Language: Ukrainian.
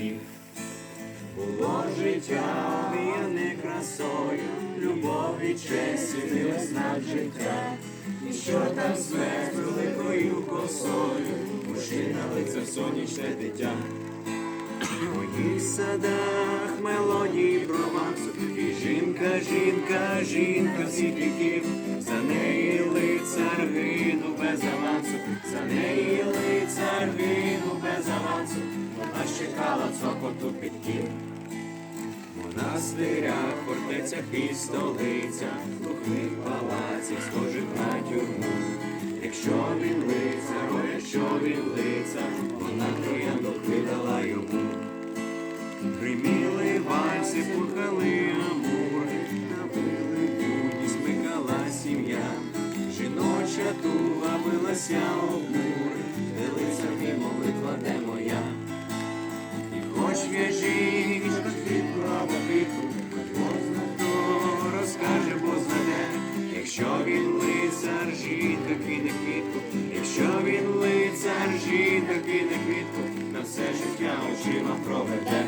міф. Було життя, обіяне красою, любов і честь і весна життя. І що там смерть великою косою, мужчина лице сонячне дитя. В моїх садах мелодії провансу, і жінка, жінка, жінка всіх віків, за неї лицар гинув без авансу, за неї лицар чекала цокоту підків. Монастирях, фортецях і столицях, глухих палаців, схожих на тюрму. Якщо він лицар, о, якщо він лицар, вона трояндок видала йому. Гриміли вальси, пурхали свіжі, від кровопиту, Бозна хто якщо він лицар, жінка кине квітку, якщо він лицар, жінка кине квітку, на все життя очима проведе.